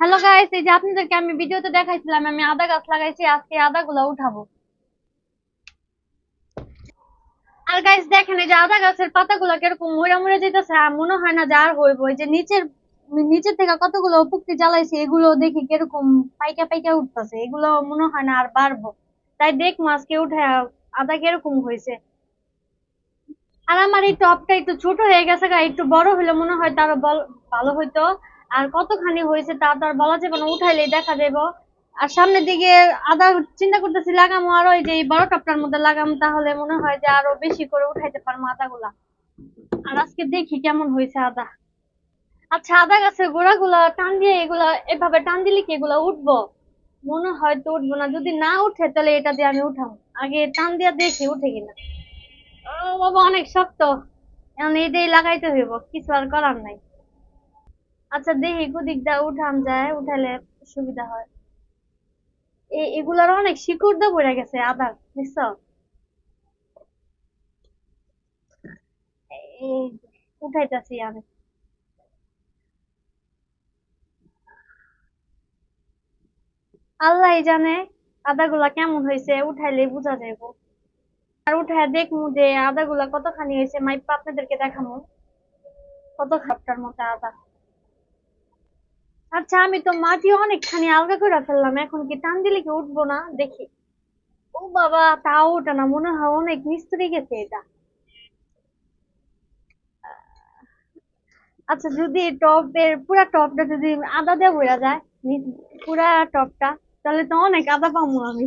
Hello guys এই যে আপনাদেরকে আমি ভিডিওতে দেখাইছিলাম, আমি আদা গাছ লাগাইছি, আজকে আদা গুলা উঠাবো। আর গাইস দেখেন এই যে আদা গাছের পাতাগুলো কীরকম মরে মরে যেতেছে মনে হয় না যে আর হইব। এই যে নিচের নিচের থেকে কতগুলো উপকৃত জ্বালাইছে, এগুলো দেখি কীরকম পাইকা পাইকা উঠতেছে। এগুলো মনে হয় না আর বাড়বো। তাই দেখ আজকে উঠে আদা কীরকম হয়েছে আর আমার এই টপটা একটু ছোট হয়ে গেছে গা, একটু বড় হলে মনে হয় তারও ভালো হইতো। আর কতখানি হয়েছে তা তো আর বলা যাবে না, উঠাইলেই দেখা যাব আর সামনের দিকে আদা চিন্তা করতেছি, লাগামো আর ওই যে এই বড় টপটার মধ্যে লাগাম, তাহলে মনে হয় যে আরও বেশি করে উঠাইতে পারব আদাগুলা। আর আজকে দেখি কেমন হয়েছে আদা। আচ্ছা আদা গাছের গোড়াগুলা টান দিয়ে এগুলা, এভাবে টান দিলে কি এগুলা উঠবো? মনে হয় তো উঠবো না, যদি না উঠে তাহলে এটা দিয়ে আমি উঠাম আগে টান দিয়ে দেখি উঠে কিনা। ও বাবা, অনেক শক্ত। এখন এটাই লাগাইতে হইব, কিছু আর করার নাই। আচ্ছা দেখি কুদিক দা উঠান যায় উঠালে সুবিধা হয়। এগুলার অনেক শিকড় দা পড়ে গেছে আদার বুঝছ? উঠাইতাছি আমি। আল্লাহ জানে আদাগুলা কেমন হয়েছে, উঠাইলে বোঝা যাইব। আর উঠায় দেখমু যে আদাগুলা কতখানি হয়েছে, মাইপা আপনাদেরকে দেখামু। কত খাপটার মতো আদা? আচ্ছা আমি তো মাটি অনেকখানি আলগা করে ফেললাম। এখন কি টান দিলে কি উঠবো না? দেখি। ও বাবা, তাও ওঠে না। মনে হয় অনেক মিস্ত্রি গেছে এটা। আচ্ছা যদি টপের, পুরা টপটা যদি আদা দিয়ে ভরা যায় পুরা টপটা, তাহলে তো অনেক আদা পাবো আমি।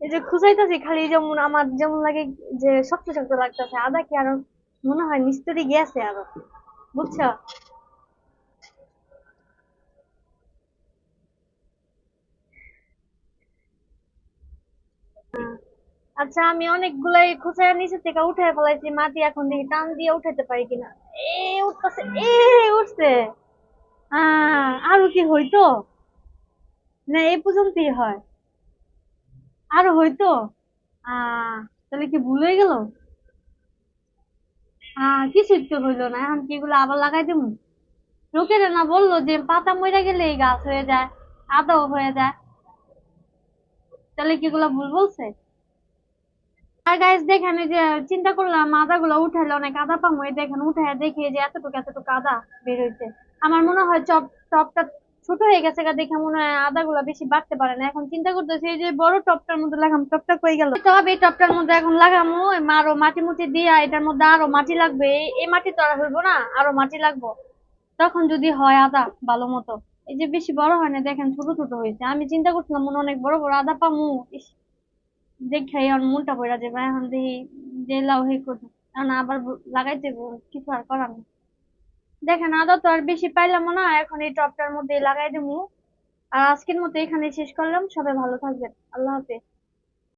এই যে খুঁজাইতেছি খালি, যেমন আমার যেমন লাগে যে শক্ত শক্ত লাগতেছে। আদা কি আরও, মনে হয় মিস্ত্রি গেছে আরও। বুঝছ? আচ্ছা আমি অনেকগুলাই খুচরা নিচে থেকে উঠে ফেলাইছি, মাটি এখন দেখি টান দিয়ে উঠাতে পারি কিনা। এ, উঠতেছে, এ, উঠছে। আরও কি হইতো? না, এই পর্যন্তই হয়। আরও হইতো? তাহলে কি ভুল হয়ে গেল? কিছুই তো হইল না, এখন কি এগুলো আবার লাগাই দেবো লোকেরা না বলল যে পাতা মরে গেলে এই গাছ হয়ে যায়, আদাও হয়ে যায়। তাহলে কি এগুলা ভুল বলছে? গাইস দেখেন যে চিন্তা করলাম, আদাগুলো উঠাইলে অনেক আদা পামো। দেখেন উঠায় দেখি যে এতটুকু এতটুকু আদা বের আমার মনে হয় চপ, টপটা ছোট হয়ে গেছে দেখে মনে হয় আদাগুলো বেশি বাড়তে পারে না। এখন চিন্তা করতেছি, এই যে বড় টপটার মধ্যে লাগাম, টপটা কই গেল? তবে এই টপটার মধ্যে এখন লাগামো আরও মাটি মুটি দিয়া এটার মধ্যে আরও মাটি লাগবে। এই- মাটি তো আর হইবো না, আরও মাটি লাগবো। তখন যদি হয় আদা, ভালো মতো। এই যে বেশি বড় হয় না, দেখেন ছোট ছোট হয়েছে। আমি চিন্তা করছিলাম মনে অনেক বড় বড় আদা পামু। ইস দেখে এখন মনটা পড়া যাবে, এখন দেখি যে লাউ হে করব। এখন আবার লাগাই দেবো কিছু আর করার নেই। দেখেন, আদা তো আর বেশি পাইলাম না, এখন এই টপটার মধ্যে লাগাই দেবো আর আজকের মতো এখানে শেষ করলাম, সবাই ভালো থাকবেন, আল্লাহ হাফেজ।